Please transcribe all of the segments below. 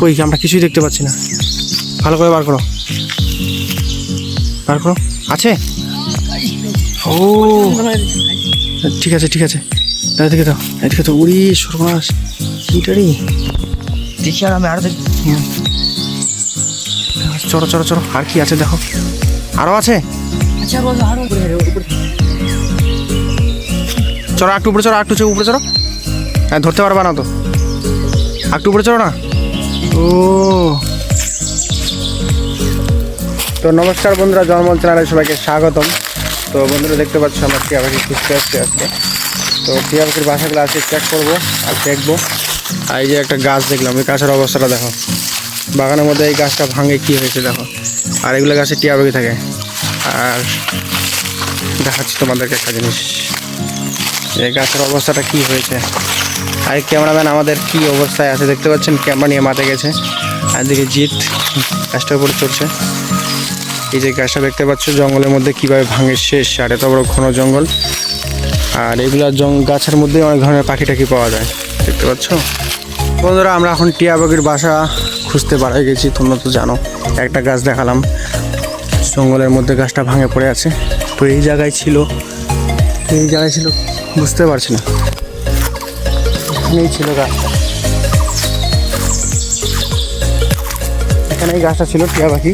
কই আমরা কিছুই দেখতে পাচ্ছি না। ভালো করে বার করো। বার করো। আছে? ও। ঠিক আছে ঠিক আছে। এদিকে দাও এদিকে তো উড়ি সর্বনাশ। কিটারি দেখি আর আমি আরও দেখি। চলো চলো চলো আর কি আছে দেখো। আরও আছে? আচ্ছা বলো আরও উপরে উপরে চলো একটু উপরে চলো একটু উপরে চলো হ্যাঁ ধরতে পারবা না তো। একটু উপরে চলো না? ও। তো নমস্কার বন্ধুরা, জন্মল চ্যানেলে সবাইকে স্বাগতম। তো বন্ধুরা, দেখতে পাচ্ছ আমরা টিয়া পাখি খুঁজতে আসছি আজকে। তো টিয়া পাখির বাসাগুলো আজকে চেক করব আর দেখব। আর এই যে একটা গাছ দেখলাম, এই গাছের অবস্থাটা দেখো। বাগানের মধ্যে এই গাছটা ভাঙে কি হয়েছে দেখো। আর এগুলো গাছে টিয়া পাখি থাকে। আর দেখাচ্ছি তোমাদেরকে একটা জিনিস। এই গাছের অবস্থাটা কি হয়েছে? আর ক্যামেরাম্যান আমাদের কি অবস্থায় আছে দেখতে পাচ্ছেন, ক্যামেরা নিয়ে মাঠে গেছে। আর দিকে জিত গাছটার উপরে চড়ছে। এই যে গাছটা দেখতে পাচ্ছ, জঙ্গলের মধ্যে কীভাবে ভাঙে শেষ, আর এত বড় ঘন জঙ্গল। আর এগুলা গাছের মধ্যে অনেক ধরনের পাখি টাখি পাওয়া যায়। দেখতে পাচ্ছ? বন্ধুরা, আমরা এখন টিয়া পাখির বাসা খুঁজতে বাড়াই গেছি, তোমরা তো জানো। একটা গাছ দেখালাম। জঙ্গলের মধ্যে গাছটা ভাঙে পড়ে আছে। তো এই জায়গায় ছিল, এই জায়গায় ছিল, বুঝতে পারছি না। এখানেই ছিল গাছটা। এখানে এই গাছটা ছিল, টিয়া পাখি।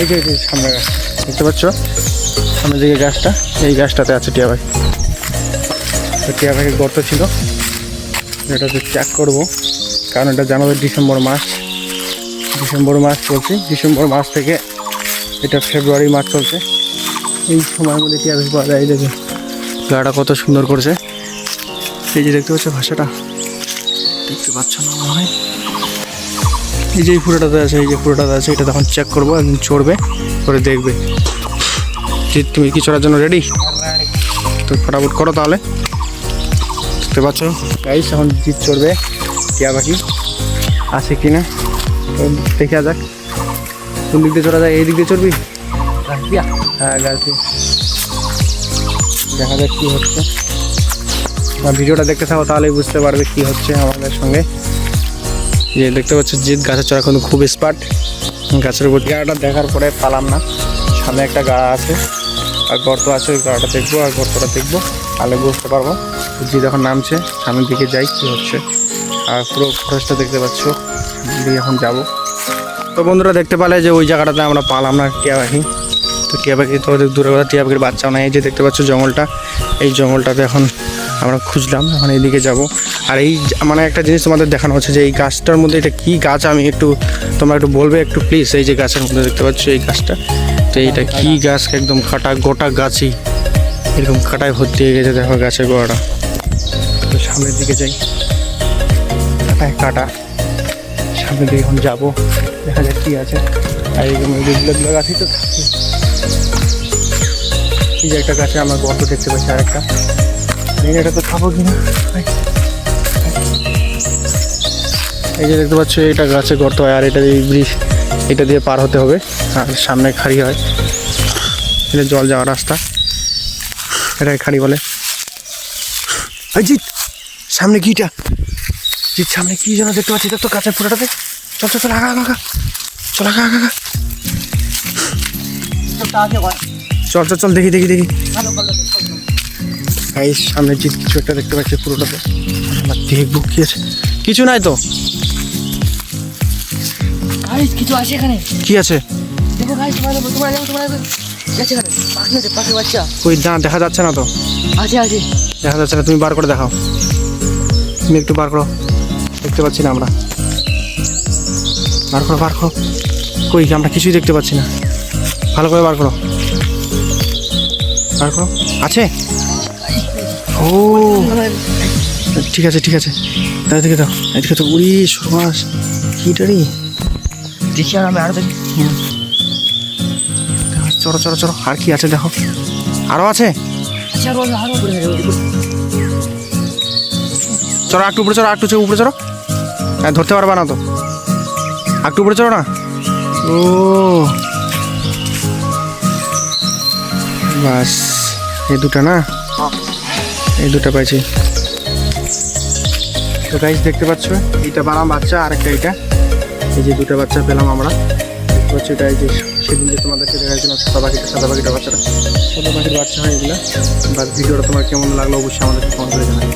এই যে সামনে গাছ। দেখতে পাচ্ছ? সামনের দিকে গাছটা, এই গাছটাতে আছে টিয়া পাখি। টিয়া পাখির গর্ত ছিল। এটা তো চেক করব, কারণ এটা জানুয়ারি, ডিসেম্বর মাস। ডিসেম্বর মাস চলছে ডিসেম্বর মাস থেকে এটা ফেব্রুয়ারি মাস চলছে। এই সময়ের মধ্যে টিয়া পাখি পাওয়া যায়, এই গাটা কত সুন্দর করছে। এই যে দেখতে পাচ্ছ ভাষাটা। দেখতে পাচ্ছ না মনে হয়। এই যে এই ফুটোটাতে আছে, এই যে ফুটোটাতে আছে, এটা তখন চেক করব, একদিন চড়বে করে দেখবে। যে তুমি কি চড়ার জন্য রেডি তো ফটাফট করো তাহলে। দেখতে পাচ্ছ? গাইস এখন জিত চড়বে, টিয়া পাখি। আছে কি না? দেখে যাক। কোন দিক দিয়ে চড়া যায়, এই দিক দিয়ে চড়বি? হ্যাঁ গাছ। দেখা যাক কি হচ্ছে। ভিডিওটা দেখতে থাকো, তাহলেই বুঝতে পারবে কি হচ্ছে আমাদের সঙ্গে। যে দেখতে পাচ্ছ, জিৎ গাছের চড়া কিন্তু খুব স্পার্ট গাছের উপর গাড়াটা দেখার পরে পালাম না। সামনে একটা গাড়া আছে, আর গর্ত আছে, ওই গাড়াটা দেখব, আর গর্তটা দেখব তাহলে বুঝতে পারব। জিৎ এখন নামছে, সামনের দিকে যাই, কি হচ্ছে। আর পুরো ফরেস্টটা দেখতে পাচ্ছ এখন যাব। তো বন্ধুরা দেখতে পেলে যে ওই জায়গাটাতে আমরা পালাম না পাখি তো টিয়া পাখি তো দূরে কথা, টিয়া পাখির বাচ্চাও নাই, এই যে দেখতে পাচ্ছ জঙ্গলটা, এই জঙ্গলটাতে এখন আমরা খুঁজলাম, এখন এইদিকে যাব। আর এই মানে একটা জিনিস তোমাদের দেখানো হচ্ছে যে এই গাছটার মধ্যে এটা কি গাছ, আমি একটু, তোমরা একটু বলবে একটু প্লিজ এই যে গাছের মধ্যে দেখতে পাচ্ছ এই গাছটা, তো এইটা কি গাছ, একদম কাটা, গোটা গাছই, এরকম কাটায় ভর্তি হয়ে গেছে, দেখো গাছের গোড়াটা। তো সামনের দিকে যাই, কাটায় কাটা, সামনের দিকে এখন যাব, দেখা যাক কি আছে। আর যেগুলো গাছই তো থাকে। এই যে একটা গাছে আমরা গর্ত দেখতে পাচ্ছি আর একটা। এটা তো খাব কিনা। এই। যে দেখতে পাচ্ছ, এটা গাছে গর্ত হয়, আর এটা এই ব্রিজ, এটা দিয়ে পার হতে হবে, আর সামনে খাড়ি হয়। এটা জল যাওয়ার রাস্তা। এটাকে খাড়ি বলে। জিৎ, সামনে কিটা জিৎ, সামনে কি যেন দেখতে পাচ্ছি তো গাছের ফুটাটাতে। চল চল চল, আগা আগা চল, আগা আগা আগা। চল চল চল দেখি দেখি দেখি। এই সামনে যে কিছু একটা দেখতে পাচ্ছি পুরোটাতে আমরা দেখব কি আছে কিছু নাই তো? গাইস কিছু আছে এখানে? কি আছে? দেখো গাইস তোমার তোমার তোমার পাখি আছে পাখি বাচ্চা। ওই না দেখা যাচ্ছে না তো? আছে আছে। দেখা যাচ্ছে না তুমি বার করে দেখাও। তুমি একটু বার করো। দেখতে পাচ্ছি না আমরা। বার করো বার করো। কই আমরা কিছুই দেখতে পাচ্ছি না। ভালো করে বার করো। বার করো আছে? ও। ঠিক আছে ঠিক আছে। এদিকে দাও এদিকে তো উড়ি সর্বাস কিটারি দেখি আর আমি আরও দেখি। চলো চলো চলো আর কি আছে দেখো। আরও আছে? আচ্ছা চলো একটু উপরে চলো একটু উপরে চলো। হ্যাঁ ধরতে পারবা না তো। একটু উপরে চলো না? ও। বাস, এই দুটা না। এই দুটা পাইছি। তো গাইজ দেখতে পাচ্ছ? এইটা বানাম বাচ্চা আর একটা এইটা। এই যে দুটো বাচ্চা পেলাম আমরা। দেখতে পাচ্ছি, এটা এই যে সেদিন যে তোমাদেরকে দেখাচ্ছিলাম সাদা পাখিটা সাদা পাখিটা বাচ্চাটা। সাদা পাখির বাচ্চা হয় এগুলো। বাস ভিডিওটা তোমার কেমন লাগল অবশ্যই আমাদেরকে কমেন্ট করে জানাবে।